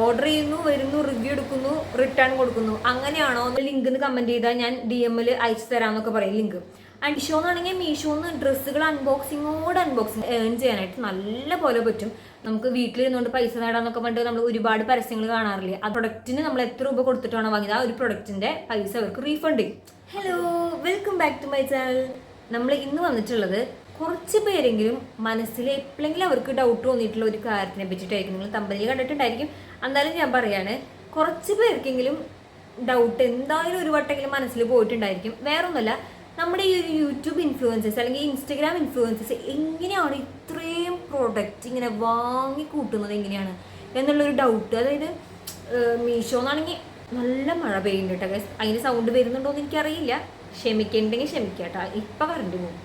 Order ചെയ്യുന്നു വരുന്നു review എടുക്കുന്നു റിട്ടേൺ കൊടുക്കുന്നു. അങ്ങനെയാണോ? ലിങ്ക് എന്ന് കമന്റ് ചെയ്താൽ ഞാൻ ഡി എമ്മിൽ അയച്ചു തരാമെന്നൊക്കെ പറയും ലിങ്ക് ആൻഡ് മീഷോ എന്നാണെങ്കിൽ മീഷോന്ന് ഡ്രസ്സുകൾ അൺബോക്സിങ്ങോട് അൺബോക്സിങ് ഏൺ ചെയ്യാനായിട്ട് നല്ല പോലെ പറ്റും. നമുക്ക് വീട്ടിലിരുന്നുകൊണ്ട് പൈസ നേടാന്നൊക്കെ പറഞ്ഞിട്ട് നമ്മൾ ഒരുപാട് പരസ്യങ്ങൾ കാണാറില്ലേ? ആ പ്രൊഡക്റ്റിന് നമ്മൾ എത്ര രൂപ കൊടുത്തിട്ടാണോ വാങ്ങിയത്? ആ ഒരു പ്രൊഡക്റ്റിന്റെ പൈസ അവർക്ക് റീഫണ്ട് ചെയ്യും. Hello welcome back to my channel നമ്മൾ ഇന്ന് വന്നിട്ടുള്ളത് കുറച്ച് പേരെങ്കിലും മനസ്സിൽ എപ്പോഴെങ്കിലും അവർക്ക് ഡൗട്ട് തോന്നിയിട്ടുള്ള ഒരു കാര്യത്തിനെ പറ്റിയിട്ടായിരിക്കും. നിങ്ങൾ തമ്പനിയിൽ കണ്ടിട്ടുണ്ടായിരിക്കും. എന്തായാലും ഞാൻ പറയാണ് കുറച്ച് പേർക്കെങ്കിലും ഡൗട്ട് എന്തായാലും ഒരു വട്ടെങ്കിലും മനസ്സിൽ പോയിട്ടുണ്ടായിരിക്കും. വേറൊന്നുമല്ല നമ്മുടെ ഈ ഒരു യൂട്യൂബ് ഇൻഫ്ലുവൻസേഴ്സ് അല്ലെങ്കിൽ ഇൻസ്റ്റഗ്രാം ഇൻഫ്ലുവൻസേഴ്സ് എങ്ങനെയാണ് ഇത്രയും പ്രോഡക്റ്റ് ഇങ്ങനെ വാങ്ങി കൂട്ടുന്നത് എങ്ങനെയാണ് എന്നുള്ളൊരു ഡൗട്ട് അതായത് മീഷോ എന്നാണെങ്കിൽ നല്ല മഴ പെയ്യുന്നുണ്ട് കേട്ടോ. അതിന് സൗണ്ട് വരുന്നുണ്ടോ എന്ന് എനിക്കറിയില്ല. ക്ഷമിക്കണ്ടെങ്കിൽ ക്ഷമിക്കാട്ടോ ഇപ്പം കറണ്ട് പോകും.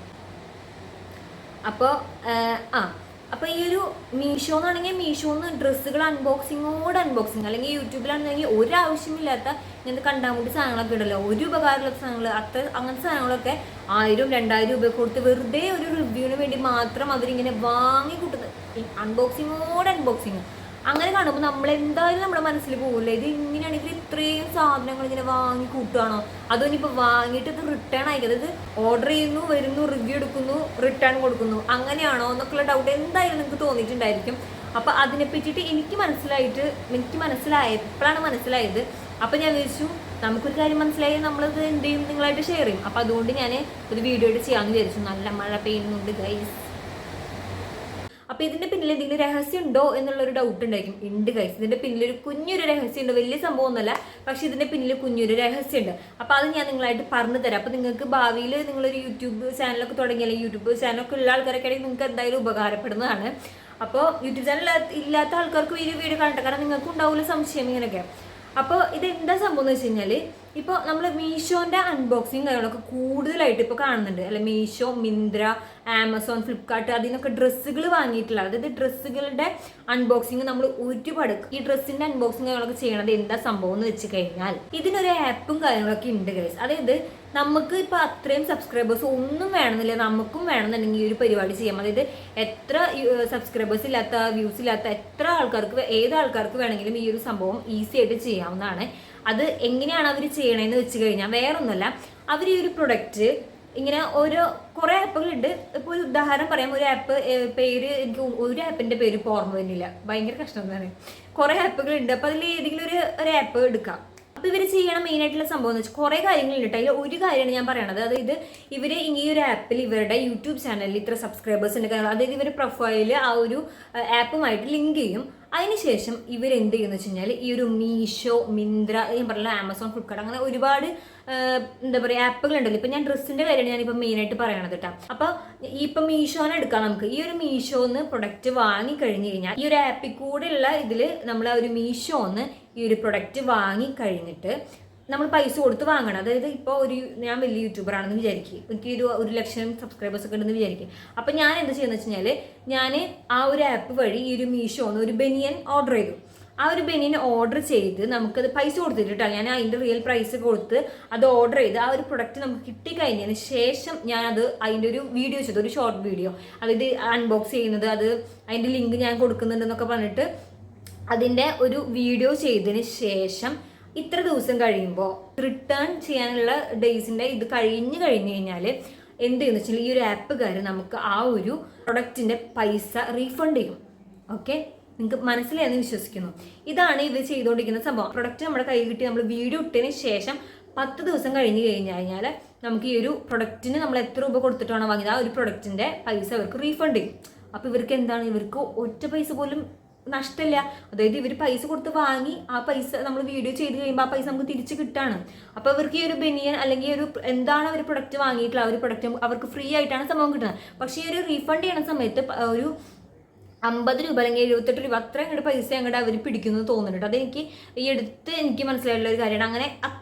അപ്പോൾ ആ അപ്പോൾ ഈ ഒരു മീഷോ എന്നാണെങ്കിൽ മീഷോ എന്ന് ഡ്രസ്സുകൾ അൺബോക്സിങ്ങോട് അൺബോക്സിങ് അല്ലെങ്കിൽ യൂട്യൂബിലാണെങ്കിൽ ഒരാവശ്യമില്ലാത്ത ഇങ്ങനത്തെ കണ്ടാമുട്ടി സാധനങ്ങളൊക്കെ ഇടല്ലോ ഒരു ഉപകാരമില്ലാത്ത സാധനങ്ങൾ അത്ര അങ്ങനത്തെ സാധനങ്ങളൊക്കെ ആയിരം രണ്ടായിരം രൂപ കൊടുത്ത് വെറുതെ ഒരു റിവ്യൂവിന് വേണ്ടി മാത്രം അവരിങ്ങനെ വാങ്ങി കൂട്ടുന്നത് അൺബോക്സിങ്ങോട് അൺബോക്സിങ് അങ്ങനെ കാണുമ്പോൾ നമ്മൾ എന്തായാലും നമ്മുടെ മനസ്സിൽ പോകില്ല ഇത് ഇങ്ങനെയാണെങ്കിൽ ഇത്രയും സാധനങ്ങൾ ഇങ്ങനെ വാങ്ങി കൂട്ടുകയാണോ അതോ ഇനിയിപ്പോൾ വാങ്ങിയിട്ട് ഇത് റിട്ടേൺ അയക്കുക അതായത് ഓർഡർ ചെയ്യുന്നു വരുന്നു റിവ്യൂ എടുക്കുന്നു റിട്ടേൺ കൊടുക്കുന്നു. അങ്ങനെയാണോ എന്നൊക്കെയുള്ള ഡൗട്ട് എന്തായാലും നിങ്ങൾക്ക് തോന്നിയിട്ടുണ്ടായിരിക്കും. അപ്പോൾ അതിനെ പറ്റിയിട്ട് എനിക്ക് മനസ്സിലായിട്ട് എനിക്ക് മനസ്സിലായപ്പോഴാണ് മനസ്സിലായത്. അപ്പോൾ ഞാൻ വിചാരിച്ചു നമുക്കൊരു കാര്യം മനസ്സിലായി നമ്മളത് എന്ത് ചെയ്യും? നിങ്ങളായിട്ട് ഷെയർ ചെയ്യും. അപ്പോൾ അതുകൊണ്ട് ഞാൻ ഒരു വീഡിയോ ചെയ്യാമെന്ന് വിചാരിച്ചു. നല്ല മഴ പെയ്യുന്നുണ്ട് ഗൈസ് അപ്പൊ ഇതിന്റെ പിന്നിൽ എന്തെങ്കിലും രഹസ്യം ഉണ്ടോ എന്നുള്ളൊരു ഡൗട്ട് ഉണ്ടായിരിക്കും. ഉണ്ട് ഗൈസ് ഇതിന്റെ പിന്നിൽ ഒരു കുഞ്ഞൊരു രഹസ്യം ഉണ്ട്. വലിയ സംഭവം ഒന്നുമല്ല. പക്ഷെ ഇതിന്റെ പിന്നിൽ കുഞ്ഞൊരു രഹസ്യം ഉണ്ട്. അപ്പൊ അത് ഞാൻ നിങ്ങളായിട്ട് പറഞ്ഞു തരാം. അപ്പൊ നിങ്ങൾക്ക് ഭാവിയിൽ നിങ്ങളൊരു യൂട്യൂബ് ചാനലൊക്കെ തുടങ്ങി അല്ലെങ്കിൽ യൂട്യൂബ് ചാനലൊക്കെ ഉള്ള ആൾക്കാരൊക്കെ ആണെങ്കിൽ നിങ്ങൾക്ക് എന്തായാലും ഉപകാരപ്പെടുന്നതാണ്. അപ്പോൾ യൂട്യൂബ് ചാനൽ ഇല്ലാത്ത ആൾക്കാർക്ക് ഈ വീഡിയോ കാണട്ടെ കാരണം നിങ്ങൾക്ക് ഉണ്ടാവില്ല സംശയം ഇങ്ങനെയൊക്കെ. അപ്പോൾ ഇത് എന്താ സംഭവം എന്ന് വെച്ച് കഴിഞ്ഞാൽ ഇപ്പോൾ നമ്മൾ മീഷോന്റെ അൺബോക്സിങ് കാര്യങ്ങളൊക്കെ കൂടുതലായിട്ട് ഇപ്പോൾ കാണുന്നുണ്ട്. അല്ലെ മീഷോ മിന്ത്ര ആമസോൺ ഫ്ലിപ്കാർട്ട് അതിൽ നിന്നൊക്കെ ഡ്രസ്സുകൾ വാങ്ങിയിട്ടുള്ള അതായത് ഡ്രസ്സുകളുടെ അൺബോക്സിങ് നമ്മൾ ഒരുപാട് ഈ ഡ്രസ്സിന്റെ അൺബോക്സിങ് കാര്യങ്ങളൊക്കെ ചെയ്യണത് എന്താ സംഭവം എന്ന് വെച്ച് കഴിഞ്ഞാൽ ഇതിനൊരു ആപ്പും കാര്യങ്ങളൊക്കെ ഉണ്ട് ഗൈസ് അതായത് നമുക്ക് ഇപ്പോൾ അത്രയും സബ്സ്ക്രൈബേഴ്സ് ഒന്നും വേണമെന്നില്ല. നമുക്കും വേണമെന്നുണ്ടെങ്കിൽ ഈ ഒരു പരിപാടി ചെയ്യാം. അതായത് എത്ര സബ്സ്ക്രൈബേഴ്സ് ഇല്ലാത്ത വ്യൂസ് ഇല്ലാത്ത എത്ര ആൾക്കാർക്ക് ഏത് ആൾക്കാർക്ക് വേണമെങ്കിലും ഈ ഒരു സംഭവം ഈസി ആയിട്ട് ചെയ്യാവുന്നതാണ്. അത് എങ്ങനെയാണ് അവർ ചെയ്യണതെന്ന് വെച്ച് കഴിഞ്ഞാൽ വേറൊന്നുമല്ല. അവർ ഈ ഒരു പ്രൊഡക്റ്റ് ഇങ്ങനെ ഓരോ കുറേ ആപ്പുകളുണ്ട് ഇപ്പോൾ ഒരു ഉദാഹരണം പറയാം. ഒരു ആപ്പ് പേര് എനിക്ക് ഒരു ആപ്പിന്റെ പേര് ഓർമ്മ വരുന്നില്ല. ഭയങ്കര കഷ്ടം തന്നെ കുറേ ആപ്പുകളുണ്ട് അപ്പോൾ അതിൽ ഏതെങ്കിലും ഒരു ഒരു ആപ്പ് എടുക്കാം. അപ്പോൾ ഇവർ ചെയ്യണ മെയിൻ ആയിട്ടുള്ള സംഭവം എന്ന് വെച്ചാൽ കുറേ കാര്യങ്ങളുണ്ട് അതിൽ ഒരു കാര്യമാണ് ഞാൻ പറയണത്. അതായത് ഇവർ ഈ ഒരു ആപ്പിൽ ഇവരുടെ യൂട്യൂബ് ചാനലിൽ ഇത്ര സബ്സ്ക്രൈബേഴ്സ് ഉണ്ട് കാര്യങ്ങൾ അതായത് ഇവർ പ്രൊഫൈൽ ആ ഒരു ആപ്പുമായിട്ട് ലിങ്ക് ചെയ്യും. അതിനുശേഷം ഇവർ എന്ത് ചെയ്യുന്ന വെച്ച് കഴിഞ്ഞാൽ ഈ ഒരു മീഷോ മിന്ത്ര ഞാൻ പറഞ്ഞ ആമസോൺ ഫ്ലിപ്കാർട്ട് അങ്ങനെ ഒരുപാട് എന്താ പറയുക ആപ്പുകളുണ്ടല്ലോ ഇപ്പം ഞാൻ ഡ്രസ്സിന്റെ കാര്യമാണ് ഞാനിപ്പോൾ മെയിനായിട്ട് പറയണത് കേട്ടോ. അപ്പോൾ ഇപ്പം മീഷോനെ എടുക്കാം നമുക്ക്. ഈ ഒരു മീഷോന്ന് പ്രൊഡക്റ്റ് വാങ്ങി കഴിഞ്ഞ് കഴിഞ്ഞാൽ ഈ ഒരു ആപ്പിൽ കൂടെയുള്ള ഇതിൽ നമ്മൾ ആ ഒരു മീഷോന്ന് ഈ ഒരു പ്രൊഡക്റ്റ് വാങ്ങി കഴിഞ്ഞിട്ട് നമ്മൾ പൈസ കൊടുത്ത് വാങ്ങണം. അതായത് ഇപ്പോൾ ഒരു ഞാൻ വലിയ യൂട്യൂബർ ആണെന്ന് വിചാരിക്കും. എനിക്ക് ഒരു ഒരു ലക്ഷം സബ്സ്ക്രൈബേഴ്സ് ഒക്കെ ഉണ്ടെന്ന് വിചാരിക്കും. അപ്പം ഞാൻ എന്താ ചെയ്യുന്നത് വെച്ച് കഴിഞ്ഞാൽ ഞാൻ ആ ഒരു ആപ്പ് വഴി ഈ ഒരു മീഷോന്ന് ഒരു ബനിയൻ ഓർഡർ ചെയ്തു. ആ ഒരു ബനിയൻ ഓർഡർ ചെയ്ത് നമുക്കത് പൈസ കൊടുത്തിട്ടാണ് ഞാൻ അതിന്റെ റിയൽ പ്രൈസ് കൊടുത്ത് അത് ഓർഡർ ചെയ്ത് ആ ഒരു പ്രൊഡക്റ്റ് നമുക്ക് കിട്ടിക്കഴിഞ്ഞതിന് ശേഷം ഞാനത് അതിന്റെ ഒരു വീഡിയോ ചെയ്തു. ഒരു ഷോർട്ട് വീഡിയോ അതായത് അൺബോക്സ് ചെയ്യുന്നത് അത് അതിന്റെ ലിങ്ക് ഞാൻ കൊടുക്കുന്നുണ്ടെന്നൊക്കെ പറഞ്ഞിട്ട് അതിന്റെ ഒരു വീഡിയോ ചെയ്തതിന് ശേഷം ഇത്ര ദിവസം കഴിയുമ്പോൾ റിട്ടേൺ ചെയ്യാനുള്ള ഡേയ്സിന്റെ ഇത് കഴിഞ്ഞ് കഴിഞ്ഞ് കഴിഞ്ഞാൽ എന്ത് ചെയ്യുന്ന വെച്ചാൽ ഈ ഒരു ആപ്പുകാർ നമുക്ക് ആ ഒരു പ്രൊഡക്റ്റിന്റെ പൈസ റീഫണ്ട് ചെയ്യും. ഓക്കെ നിങ്ങൾക്ക് മനസ്സിലായെന്ന് വിശ്വസിക്കുന്നു. ഇതാണ് ഇത് ചെയ്തുകൊണ്ടിരിക്കുന്ന സംഭവം. പ്രൊഡക്റ്റ് നമ്മുടെ കയ്യിൽ കിട്ടി നമ്മൾ വീഡിയോ ഇട്ടതിന് ശേഷം പത്ത് ദിവസം കഴിഞ്ഞ് കഴിഞ്ഞ് കഴിഞ്ഞാൽ നമുക്ക് ഈ ഒരു പ്രൊഡക്റ്റിന് നമ്മൾ എത്ര രൂപ കൊടുത്തിട്ടാണോ വാങ്ങിയത്? ആ ഒരു പ്രൊഡക്റ്റിന്റെ പൈസ അവർക്ക് റീഫണ്ട് ചെയ്യും. അപ്പോൾ ഇവർക്ക് എന്താണ്? ഇവർക്ക് ഒറ്റ പൈസ പോലും നഷ്ടമില്ല അതായത് ഇവർ പൈസ കൊടുത്ത് വാങ്ങി ആ പൈസ നമ്മൾ വീഡിയോ ചെയ്ത് കഴിയുമ്പോൾ ആ പൈസ നമുക്ക് തിരിച്ച് കിട്ടാണ്. അപ്പോൾ അവർക്ക് ഈ ഒരു ബനിയൻ അല്ലെങ്കിൽ ഒരു എന്താണ് അവർ പ്രൊഡക്റ്റ് വാങ്ങിയിട്ടുള്ള ആ ഒരു പ്രൊഡക്റ്റ് അവർക്ക് ഫ്രീ ആയിട്ടാണ് സംഭവം കിട്ടുന്നത്. പക്ഷേ ഈ ഒരു റീഫണ്ട് ചെയ്യണ സമയത്ത് ഒരു അമ്പത് രൂപ അല്ലെങ്കിൽ എഴുപത്തെട്ട് രൂപ അത്ര അങ്ങോട്ട് പൈസ അങ്ങോട്ട് അവർ പിടിക്കുന്നത് തോന്നുന്നുണ്ട്. അതെനിക്ക് ഈ അടുത്ത് എനിക്ക് മനസ്സിലായിട്ടുള്ള ഒരു കാര്യമാണ്. അങ്ങനെ അത്രയും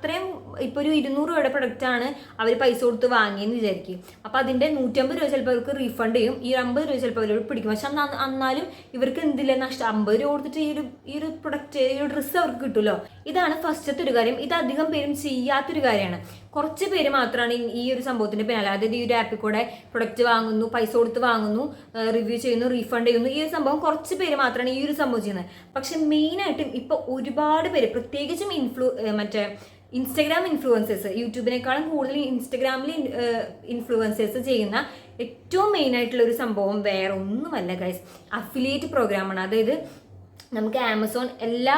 ഇപ്പോൾ ഒരു ഇരുന്നൂറ് രൂപയുടെ പ്രൊഡക്റ്റ് ആണ് അവർ പൈസ കൊടുത്ത് വാങ്ങിയെന്ന് വിചാരിക്കും. അപ്പോൾ അതിന്റെ നൂറ്റമ്പത് രൂപ ചിലപ്പോൾ അവർക്ക് റീഫണ്ട് ചെയ്യും. ഈ അമ്പത് രൂപ ചിലപ്പോൾ അവർ പിടിക്കും. പക്ഷെ എന്നാലും ഇവർക്ക് എന്തില്ല നഷ്ടം. അമ്പത് രൂപ കൊടുത്തിട്ട് ഈ ഒരു ഈ ഒരു പ്രൊഡക്റ്റ് ഈ ഒരു ഡ്രസ്സ് അവർക്ക് കിട്ടുമല്ലോ. ഇതാണ് ഫസ്റ്റത്തെ ഒരു കാര്യം. ഇത് അധികം പേരും ചെയ്യാത്തൊരു കാര്യമാണ്. കുറച്ച് പേര് മാത്രമാണ് ഈ ഒരു സംഭവത്തിന്റെ പിന്നാലെ. അതായത് ഈ ഒരു ആപ്പിൽ കൂടെ പ്രൊഡക്റ്റ് വാങ്ങുന്നു പൈസ കൊടുത്ത് വാങ്ങുന്നു റിവ്യൂ ചെയ്യുന്നു റീഫണ്ട് ചെയ്യുന്നു. ഈ ഒരു സംഭവം കുറച്ച് പേര് മാത്രമാണ് ഈ ഒരു സംഭവം ചെയ്യുന്നത്. പക്ഷെ മെയിനായിട്ടും ഇപ്പോൾ ഒരുപാട് പേര് പ്രത്യേകിച്ചും ഇൻഫ്ലു മറ്റേ ഇൻസ്റ്റഗ്രാം ഇൻഫ്ലുവൻസേഴ്സ് യൂട്യൂബിനേക്കാളും കൂടുതൽ ഇൻസ്റ്റഗ്രാമിൽ ഇൻഫ്ലുവൻസേഴ്സ് ചെയ്യുന്ന ഏറ്റവും മെയിൻ ആയിട്ടുള്ള ഒരു സംഭവം വേറെ ഒന്നുമല്ല ഗൈസ് അഫിലിയേറ്റ് പ്രോഗ്രാമാണ് അതായത് നമുക്ക് ആമസോൺ എല്ലാ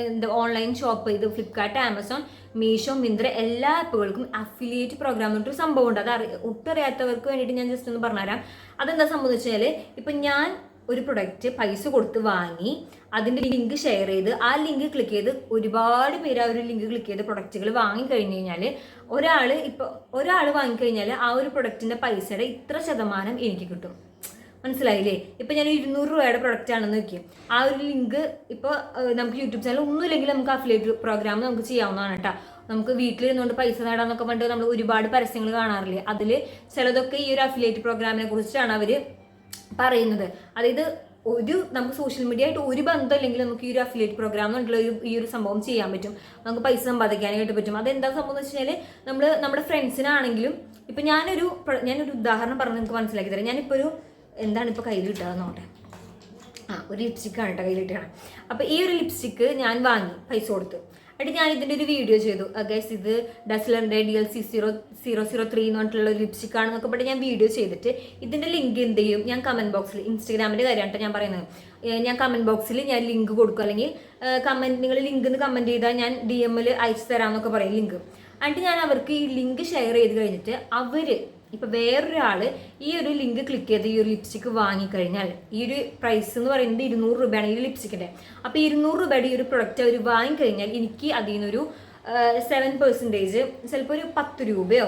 എന്താ ഓൺലൈൻ ഷോപ്പ് ഇത് ഫ്ലിപ്കാർട്ട് ആമസോൺ മീഷോ മിന്ത്ര എല്ലാ ആപ്പുകൾക്കും അഫിലിയേറ്റ് പ്രോഗ്രാം എന്ന് പറഞ്ഞിട്ടൊരു സംഭവമുണ്ട് അത് ഒട്ടറിയാത്തവർക്ക് വേണ്ടിയിട്ട് ഞാൻ ജസ്റ്റ് ഒന്ന് പറഞ്ഞുതരാം. അതെന്താ സംഭവം എന്ന് വെച്ചാൽ ഇപ്പം ഞാൻ ഒരു പ്രൊഡക്റ്റ് പൈസ കൊടുത്ത് വാങ്ങി അതിന്റെ ലിങ്ക് ഷെയർ ചെയ്ത് ആ ലിങ്ക് ക്ലിക്ക് ചെയ്ത് ഒരുപാട് പേര് ആ ഒരു ലിങ്ക് ക്ലിക്ക് ചെയ്ത് പ്രൊഡക്റ്റുകൾ വാങ്ങി വാങ്ങിക്കഴിഞ്ഞ് കഴിഞ്ഞാൽ ഒരാൾ ഇപ്പോൾ ഒരാൾ വാങ്ങിക്കഴിഞ്ഞാൽ ആ ഒരു പ്രൊഡക്റ്റിന്റെ പൈസയുടെ ഇത്ര ശതമാനം എനിക്ക് കിട്ടും. മനസ്സിലായില്ലേ? ഇപ്പം ഞാൻ ഇരുന്നൂറ് രൂപയുടെ പ്രൊഡക്റ്റ് ആണെന്ന് വെക്കും ആ ഒരു ലിങ്ക് ഇപ്പോൾ നമുക്ക് യൂട്യൂബ് ചാനൽ ഒന്നുമില്ലെങ്കിൽ നമുക്ക് അഫിലേറ്റ് പ്രോഗ്രാം നമുക്ക് ചെയ്യാവുന്നതാണ് കേട്ടോ. നമുക്ക് വീട്ടിലിരുന്നുകൊണ്ട് പൈസ നേടാന്നൊക്കെ പറഞ്ഞിട്ട് നമ്മൾ ഒരുപാട് പരസ്യങ്ങൾ കാണാറില്ലേ? അതിൽ ചിലതൊക്കെ ഈ ഒരു അഫിലേറ്റ് പ്രോഗ്രാമിനെ കുറിച്ചാണ് അവർ പറയുന്നത്. അതായത് ഒരു നമുക്ക് സോഷ്യൽ മീഡിയ ആയിട്ട് ഒരു ബന്ധമില്ലെങ്കിൽ നമുക്ക് ഈ ഒരു അഫിലിയേറ്റ് പ്രോഗ്രാം എന്നുള്ള ഈ ഒരു സംഭവം ചെയ്യാൻ പറ്റും. നമുക്ക് പൈസ സമ്പാദിക്കാനായിട്ട് പറ്റും. അതെന്താ സംഭവം എന്ന് വെച്ച് കഴിഞ്ഞാൽ നമ്മൾ നമ്മുടെ ഫ്രണ്ട്സിനാണെങ്കിലും ഇപ്പം ഞാനൊരു ഞാനൊരു ഉദാഹരണം പറഞ്ഞ് നിങ്ങൾക്ക് മനസ്സിലാക്കി തരാം. ഞാനിപ്പോൾ ഒരു എന്താണ് ഇപ്പോൾ കയ്യിൽ കിട്ടുക നോട്ടെ ആ ഒരു ലിപ്സ്റ്റിക്കാണ് കേട്ടോ കയ്യിൽ കിട്ടുകയാണ് അപ്പോൾ ഈ ഒരു ലിപ്സ്റ്റിക്ക് ഞാൻ വാങ്ങി പൈസ കൊടുത്ത്. എന്നിട്ട് ഞാൻ ഇതിന്റെ ഒരു വീഡിയോ ചെയ്തു. ഗൈസ് ഇത് ഡസ്ലറിന്റെ D L C zero zero zero three എന്ന് പറഞ്ഞിട്ടുള്ള ലിപ്സ്റ്റിക് ആണെന്നൊക്കെ പറഞ്ഞിട്ട് ഞാൻ വീഡിയോ ചെയ്തിട്ട് ഇതിന്റെ ലിങ്ക് എന്ത് ചെയ്യും? ഞാൻ കമന്റ് ബോക്സിൽ ഇൻസ്റ്റാഗ്രാമിന്റെ കാര്യമാണ് ഞാൻ പറയുന്നത്. ഞാൻ കമന്റ് ബോക്സിൽ ഞാൻ ലിങ്ക് കൊടുക്കും. അല്ലെങ്കിൽ കമന്റ് നിങ്ങൾ ലിങ്ക് എന്ന് കമന്റ് ചെയ്താൽ ഞാൻ ഡി എമ്മിൽ അയച്ചു തരാമെന്നൊക്കെ പറയും ലിങ്ക് എന്നിട്ട് ഞാൻ അവർക്ക് ഈ ലിങ്ക് ഷെയർ ചെയ്ത് കഴിഞ്ഞിട്ട് അവർ ഇപ്പൊ വേറൊരാൾ ഈ ഒരു ലിങ്ക് ക്ലിക്ക് ചെയ്ത് ഈ ഒരു ലിപ്സ്റ്റിക്ക് വാങ്ങിക്കഴിഞ്ഞാൽ ഈ ഒരു പ്രൈസ് എന്ന് പറയുന്നത് ഇരുന്നൂറ് രൂപയാണ് ഈ ലിപ്സ്റ്റിക്കിന്റെ അപ്പൊ ഇരുന്നൂറ് രൂപയുടെ ഈ ഒരു പ്രൊഡക്റ്റ് അവർ വാങ്ങിക്കഴിഞ്ഞാൽ എനിക്ക് അതിൽ നിന്നൊരു സെവൻ പെർസെന്റേജ് ചിലപ്പോൾ ഒരു പത്ത് രൂപയോ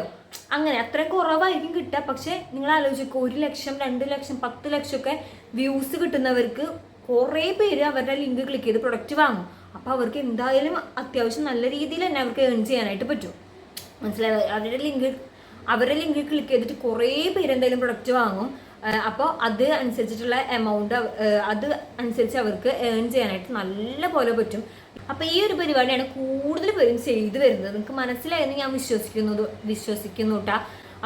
അങ്ങനെ അത്രയും കുറവായിരിക്കും കിട്ടുക. പക്ഷെ നിങ്ങൾ ആലോചിക്കുക ഒരു ലക്ഷം രണ്ട് ലക്ഷം പത്ത് ലക്ഷം ഒക്കെ വ്യൂസ് കിട്ടുന്നവർക്ക് കുറേ പേര് അവരുടെ ലിങ്ക് ക്ലിക്ക് ചെയ്ത് പ്രൊഡക്റ്റ് വാങ്ങും. അപ്പോൾ അവർക്ക് എന്തായാലും അത്യാവശ്യം നല്ല രീതിയിൽ തന്നെ അവർക്ക് ഏൺ ചെയ്യാനായിട്ട് പറ്റും. മനസ്സിലായി? അവരുടെ ലിങ്ക് അവരുടെ ലിങ്കിൽ ക്ലിക്ക് ചെയ്തിട്ട് കുറേ പേര് എന്തായാലും പ്രൊഡക്റ്റ് വാങ്ങും. അപ്പോൾ അത് അനുസരിച്ചിട്ടുള്ള എമൗണ്ട് അത് അനുസരിച്ച് അവർക്ക് ഏൺ ചെയ്യാനായിട്ട് നല്ല പോലെ പറ്റും. അപ്പോൾ ഈ ഒരു പരിപാടിയാണ് കൂടുതൽ പേരും ചെയ്തു വരുന്നത്. നിങ്ങൾക്ക് മനസ്സിലായെന്ന് ഞാൻ വിശ്വസിക്കുന്നത് വിശ്വസിക്കുന്നു കേട്ടാ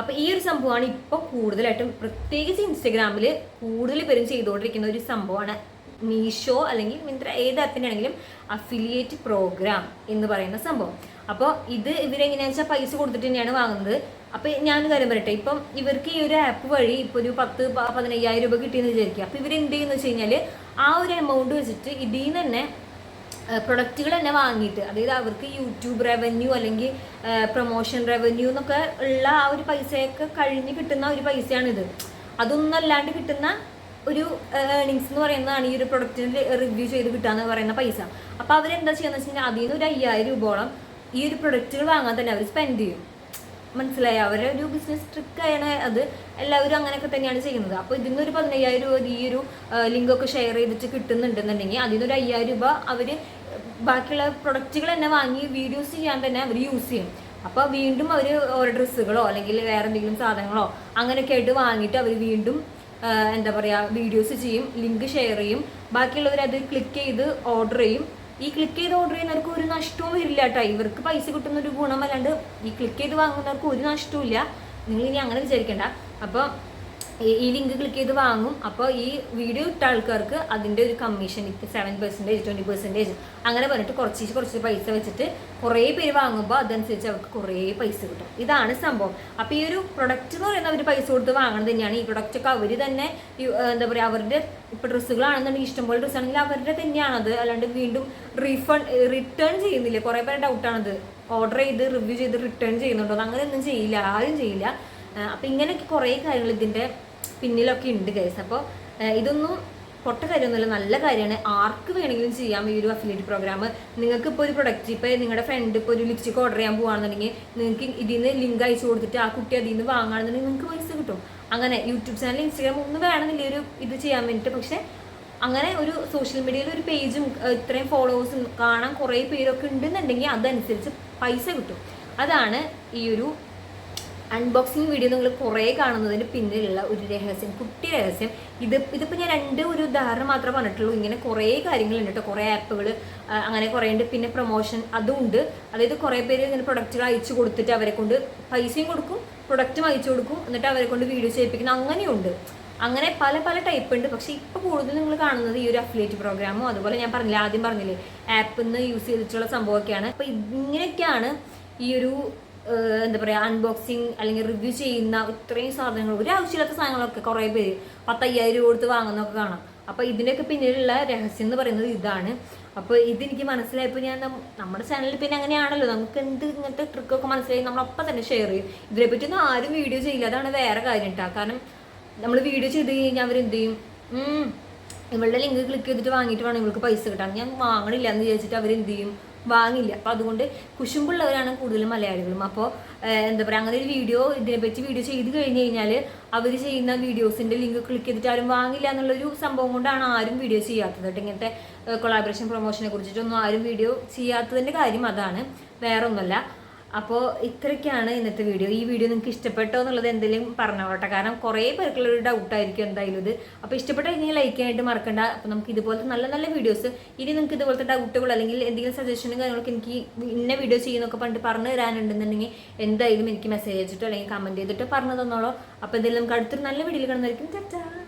അപ്പോൾ ഈ ഒരു സംഭവമാണ് ഇപ്പോൾ കൂടുതലായിട്ടും പ്രത്യേകിച്ച് ഇൻസ്റ്റഗ്രാമിൽ കൂടുതൽ പേരും ചെയ്തുകൊണ്ടിരിക്കുന്ന ഒരു സംഭവമാണ് മീഷോ അല്ലെങ്കിൽ മിന്ത്ര ഏത് ആപ്പിനാണെങ്കിലും അഫിലിയേറ്റ് പ്രോഗ്രാം എന്ന് പറയുന്ന സംഭവം. അപ്പോൾ ഇത് ഇവരെങ്ങനെയാണെന്ന് വെച്ചാൽ പൈസ കൊടുത്തിട്ട് തന്നെയാണ് വാങ്ങുന്നത്. അപ്പോൾ ഞാൻ കാര്യം പറയട്ടെ. ഇപ്പം ഇവർക്ക് ഈ ഒരു ആപ്പ് വഴി ഇപ്പോൾ ഒരു പത്ത് പതിനയ്യായിരം രൂപ കിട്ടിയെന്ന് വിചാരിക്കുക. അപ്പോൾ ഇവരെന്ത് ചെയ്യുന്നു വെച്ച് കഴിഞ്ഞാൽ ആ ഒരു എമൗണ്ട് വെച്ചിട്ട് ഇതിൽ നിന്ന് തന്നെ പ്രൊഡക്റ്റുകൾ തന്നെ വാങ്ങിയിട്ട് അതായത് അവർക്ക് യൂട്യൂബ് റവന്യൂ അല്ലെങ്കിൽ പ്രൊമോഷൻ റവന്യൂ എന്നൊക്കെ ഉള്ള ആ ഒരു പൈസയൊക്കെ കഴിഞ്ഞ് കിട്ടുന്ന ഒരു പൈസയാണിത്. അതൊന്നും അല്ലാണ്ട് കിട്ടുന്ന ഒരു ഏണിങ്സ് എന്ന് പറയുന്നതാണ് ഈ ഒരു പ്രൊഡക്റ്റിന് റിവ്യൂ ചെയ്ത് കിട്ടാന്ന് പറയുന്ന പൈസ. അപ്പോൾ അവരെന്താ ചെയ്യുന്നത് വെച്ച് കഴിഞ്ഞാൽ അതിൽ നിന്ന് ഒരു അയ്യായിരം രൂപയോളം ഈ ഒരു പ്രൊഡക്റ്റുകൾ വാങ്ങാൻ തന്നെ അവർ സ്പെൻഡ് ചെയ്യും. മനസ്സിലായി. ഒരു ബിസിനസ് ട്രിക്കാണ് അത് എല്ലാവരും അങ്ങനെയൊക്കെ തന്നെയാണ് ചെയ്യുന്നത്. അപ്പോൾ ഇതിൽ നിന്ന് ഒരു പതിനയ്യായിരം രൂപ ഈ ഒരു ലിങ്കൊക്കെ ഷെയർ ചെയ്തിട്ട് കിട്ടുന്നുണ്ടെന്നുണ്ടെങ്കിൽ അതിൽ നിന്നൊരു അയ്യായിരം രൂപ അവർ ബാക്കിയുള്ള പ്രൊഡക്റ്റുകൾ തന്നെ വാങ്ങി വീഡിയോസ് ചെയ്യാൻ തന്നെ അവർ യൂസ് ചെയ്യും. അപ്പോൾ വീണ്ടും അവർ ഓരോ ഡ്രസ്സുകളോ അല്ലെങ്കിൽ വേറെ എന്തെങ്കിലും സാധനങ്ങളോ അങ്ങനെയൊക്കെ ആയിട്ട് വാങ്ങിയിട്ട് അവർ വീണ്ടും എന്താ പറയുക വീഡിയോസ് ചെയ്യും ലിങ്ക് ഷെയർ ചെയ്യും. ബാക്കിയുള്ളവർ അത് ക്ലിക്ക് ചെയ്ത് ഓർഡർ ചെയ്യും. ഈ ക്ലിക്ക് ചെയ്ത് ഓർഡർ ചെയ്യുന്നവർക്ക് ഒരു നഷ്ടവും വരില്ല കേട്ടോ ഇവർക്ക് പൈസ കിട്ടുന്ന ഒരു ഗുണമല്ലാണ്ട് ഈ ക്ലിക്ക് ചെയ്ത് വാങ്ങുന്നവർക്ക് ഒരു നഷ്ടവും ഇല്ല നിങ്ങൾ ഇനി അങ്ങനെ വിചാരിക്കേണ്ട. അപ്പോൾ ഈ- ലിങ്ക് ക്ലിക്ക് ചെയ്ത് വാങ്ങും. അപ്പോൾ ഈ വീഡിയോ ഇട്ട ആൾക്കാർക്ക് അതിന്റെ ഒരു commission seven percentage twenty percentage അങ്ങനെ പറഞ്ഞിട്ട് കുറച്ച് കുറച്ച് പൈസ വെച്ചിട്ട് കുറേ പേര് വാങ്ങുമ്പോൾ അതനുസരിച്ച് അവർക്ക് കുറേ പൈസ കിട്ടും. ഇതാണ് സംഭവം. അപ്പോൾ ഈ ഒരു പ്രൊഡക്റ്റ് എന്ന് പറയുന്നത് അവർ പൈസ കൊടുത്ത് വാങ്ങണം തന്നെയാണ്. ഈ പ്രൊഡക്റ്റ് ഒക്കെ അവർ തന്നെ എന്താ പറയുക അവരുടെ ഇപ്പോൾ ഡ്രസ്സുകളാണെന്നുണ്ടെങ്കിൽ ഇഷ്ടംപോലെ ഡ്രസ്സ് ആണെങ്കിൽ അവരുടെ തന്നെയാണത് അല്ലാണ്ട് വീണ്ടും റീഫണ്ട് റിട്ടേൺ ചെയ്യുന്നില്ല? കുറേ പേരുടെ ഡൗട്ടാണത് ഓർഡർ ചെയ്ത് റിവ്യൂ ചെയ്ത് റിട്ടേൺ ചെയ്യുന്നുണ്ടോ? അത് അങ്ങനെയൊന്നും ചെയ്യില്ല ആരും ചെയ്യില്ല. അപ്പം ഇങ്ങനെയൊക്കെ കുറേ കാര്യങ്ങൾ ഇതിന്റെ പിന്നിലൊക്കെ ഉണ്ട് കേസ് അപ്പോൾ ഇതൊന്നും പൊട്ട കാര്യമൊന്നുമില്ല. നല്ല കാര്യമാണ്. ആർക്ക് വേണമെങ്കിലും ചെയ്യാം ഈ ഒരു അഫിലിയേറ്റ് പ്രോഗ്രാം നിങ്ങൾക്ക് ഇപ്പോൾ ഒരു പ്രൊഡക്റ്റ് ഇപ്പോൾ നിങ്ങളുടെ ഫ്രണ്ട് ഇപ്പോൾ ഒരു ലിപ്സ്റ്റിക് ഓർഡർ ചെയ്യാൻ പോകുകയാണെന്നുണ്ടെങ്കിൽ നിങ്ങൾക്ക് ഇതിൽ നിന്ന് ലിങ്ക് അയച്ചു കൊടുത്തിട്ട് ആ കുട്ടി അതിൽ നിന്ന് വാങ്ങുകയാണെന്നുണ്ടെങ്കിൽ നിങ്ങൾക്ക് പൈസ കിട്ടും. അങ്ങനെ യൂട്യൂബ് ചാനൽ ഇൻസ്റ്റാഗ്രാം ഒന്നും വേണമെന്നില്ല ഒരു ഇത് ചെയ്യാൻ വേണ്ടിയിട്ട് പക്ഷേ അങ്ങനെ ഒരു സോഷ്യൽ മീഡിയയിൽ ഒരു പേജും ഇത്രയും ഫോളോവേഴ്സും കാണാൻ കുറേ പേരൊക്കെ ഉണ്ടെന്നുണ്ടെങ്കിൽ അതനുസരിച്ച് പൈസ കിട്ടും. അതാണ് ഈ ഒരു അൺബോക്സിങ് വീഡിയോ നിങ്ങൾ കുറേ കാണുന്നതിന് പിന്നിലുള്ള ഒരു രഹസ്യം കുട്ടി രഹസ്യം. ഇത് ഇതിപ്പോൾ ഞാൻ രണ്ട് ഒരു ഉദാഹരണം മാത്രമേ പറഞ്ഞിട്ടുള്ളൂ. ഇങ്ങനെ കുറേ കാര്യങ്ങളുണ്ട് കേട്ടോ കുറേ ആപ്പുകൾ അങ്ങനെ കുറേ ഉണ്ട് പിന്നെ പ്രൊമോഷൻ അതും ഉണ്ട്. അതായത് കുറേ പേര് ഇങ്ങനെ പ്രൊഡക്റ്റുകൾ അയച്ചു കൊടുത്തിട്ട് അവരെ കൊണ്ട് പൈസയും കൊടുക്കും പ്രൊഡക്റ്റും അയച്ചു കൊടുക്കും. എന്നിട്ട് അവരെ കൊണ്ട് വീഡിയോ ചെയ്യിപ്പിക്കുന്ന അങ്ങനെയുണ്ട് അങ്ങനെ പല പല ടൈപ്പ് ഉണ്ട്. പക്ഷേ ഇപ്പോൾ കൂടുതൽ നിങ്ങൾ കാണുന്നത് ഈ ഒരു അഫിലിയേറ്റ് പ്രോഗ്രാമോ അതുപോലെ ഞാൻ പറഞ്ഞില്ല ആദ്യം പറഞ്ഞില്ലേ ആപ്പിൽ നിന്ന് യൂസ് ചെയ്തിട്ടുള്ള സംഭവമൊക്കെയാണ്. അപ്പോൾ ഇങ്ങനെയൊക്കെയാണ് ഈ ഒരു എന്താ പറയുക അൺബോക്സിങ് അല്ലെങ്കിൽ റിവ്യൂ ചെയ്യുന്ന ഇത്രയും സാധനങ്ങൾ ഒരു ആവശ്യമില്ലാത്ത സാധനങ്ങളൊക്കെ കുറേ പേര് പത്തയ്യായിരം രൂപ കൊടുത്ത് വാങ്ങുന്നൊക്കെ കാണാം. അപ്പോൾ ഇതിന്റെയൊക്കെ പിന്നിലുള്ള രഹസ്യം എന്ന് പറയുന്നത് ഇതാണ്. അപ്പോൾ ഇതെനിക്ക് മനസ്സിലായപ്പോൾ ഞാൻ നമ്മുടെ ചാനലിൽ പിന്നെ അങ്ങനെയാണല്ലോ. നമുക്ക് എന്ത് ഇങ്ങനത്തെ ട്രിക്കൊക്കെ മനസ്സിലായി നമ്മളപ്പം തന്നെ ഷെയർ ചെയ്യും. ഇതിനെപ്പറ്റി ഒന്നും ആരും വീഡിയോ ചെയ്യില്ല. അതാണ് വേറെ കാര്യം കേട്ടോ കാരണം നമ്മൾ വീഡിയോ ചെയ്ത് കഴിഞ്ഞാൽ അവരെന്ത് ചെയ്യും ഇവളുടെ ലിങ്ക് ക്ലിക്ക് ചെയ്തിട്ട് വാങ്ങിയിട്ട് വേണം ഇവൾക്ക് പൈസ കിട്ടാൻ. ഞാൻ വാങ്ങണില്ല എന്ന് വിചാരിച്ചിട്ട് അവരെന്ത് ചെയ്യും വാങ്ങില്ല. അപ്പോൾ അതുകൊണ്ട് കുശുമ്പുള്ളവരാണ് കൂടുതൽ മലയാളികളും. അപ്പോൾ എന്താ പറയുക അങ്ങനെ ഒരു വീഡിയോ ഇതിനെപ്പറ്റി വീഡിയോ ചെയ്ത് കഴിഞ്ഞ് കഴിഞ്ഞാൽ അവർ ചെയ്യുന്ന വീഡിയോസിന്റെ ലിങ്ക് ക്ലിക്ക് ചെയ്തിട്ട് ആരും വാങ്ങില്ല എന്നുള്ളൊരു സംഭവം കൊണ്ടാണ് ആരും വീഡിയോ ചെയ്യാത്തത് കേട്ടോ. ഇങ്ങനത്തെ കൊളാബറേഷൻ പ്രൊമോഷനെ കുറിച്ചിട്ടൊന്നും ആരും വീഡിയോ ചെയ്യാത്തതിന്റെ കാര്യം അതാണ്. വേറെ ഒന്നുമല്ല അപ്പോൾ ഇത്രയ്ക്കാണ് ഇന്നത്തെ വീഡിയോ. ഈ വീഡിയോ നിങ്ങൾക്ക് ഇഷ്ടപ്പെട്ടോ എന്നുള്ളത് എന്തെങ്കിലും പറഞ്ഞോട്ടെ കാരണം കുറേ പേർക്കുള്ളൊരു ഡൗട്ടായിരിക്കും എന്തായാലും ഇത്. അപ്പോൾ ഇഷ്ടപ്പെട്ട കഴിഞ്ഞാൽ ലൈക്ക് ചെയ്യാനായിട്ട് മറക്കണ്ട. അപ്പോൾ നമുക്ക് ഇതുപോലത്തെ നല്ല നല്ല വീഡിയോസ് ഇനി നിങ്ങൾക്ക് ഇതുപോലത്തെ ഡൗട്ടുകൾ അല്ലെങ്കിൽ എന്തെങ്കിലും സജഷനും കാര്യങ്ങളൊക്കെ എനിക്ക് ഇന്ന വീഡിയോ ചെയ്യുന്നൊക്കെ പണ്ട് പറഞ്ഞു തരാനുണ്ടെന്നുണ്ടെങ്കിൽ എന്തായാലും എനിക്ക് മെസ്സേജ് അയച്ചിട്ടോ അല്ലെങ്കിൽ കമന്റ് ചെയ്തിട്ടോ പറഞ്ഞു തന്നോളൂ. അപ്പോൾ എന്തായാലും നമുക്ക് അടുത്തൊരു നല്ല വീഡിയോയിൽ കാണുന്നതായിരിക്കും. ടാറ്റാ